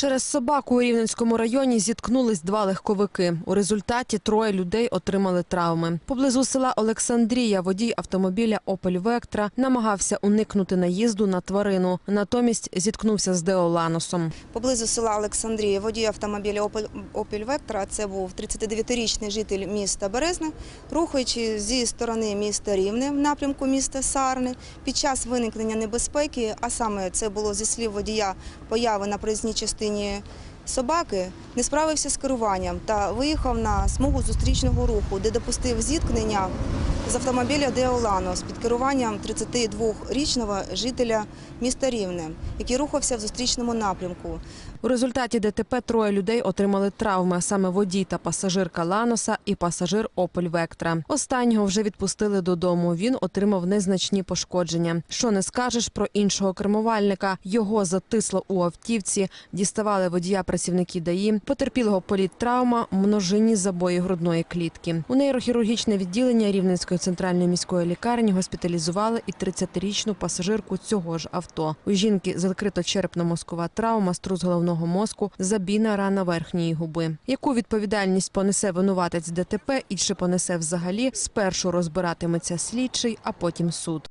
Через собаку у Рівненському районі зіткнулись два легковики. У результаті троє людей отримали травми. Поблизу села Олександрія водій автомобіля «Опель Вектра» намагався уникнути наїзду на тварину. Натомість зіткнувся з Деоланосом. Поблизу села Олександрія водій автомобіля «Опель- «Опель Вектора, це був 39-річний житель міста Березне, рухаючи зі сторони міста Рівне в напрямку міста Сарни. Під час виникнення небезпеки, а саме це було зі слів водія появи на проїзній частині 你。Собаки, не справився з керуванням та виїхав на смугу зустрічного руху, де допустив зіткнення з автомобіля Деоланос під керуванням 32-річного жителя міста Рівне, який рухався в зустрічному напрямку. У результаті ДТП троє людей отримали травми, саме водій та пасажирка Ланоса і пасажир «Опель Вектра». Останнього вже відпустили додому. Він отримав незначні пошкодження. Що не скажеш про іншого кермувальника? Його затисло у автівці, діставали водія працівники ДАІ. Потерпілого політтравма, множинні забої грудної клітки. У нейрохірургічне відділення Рівненської центральної міської лікарні госпіталізували і 30-річну пасажирку цього ж авто. У жінки закрито черепно-мозкова травма, струс головного мозку, забійна рана верхньої губи. Яку відповідальність понесе винуватець ДТП і чи понесе взагалі, спершу розбиратиметься слідчий, а потім суд.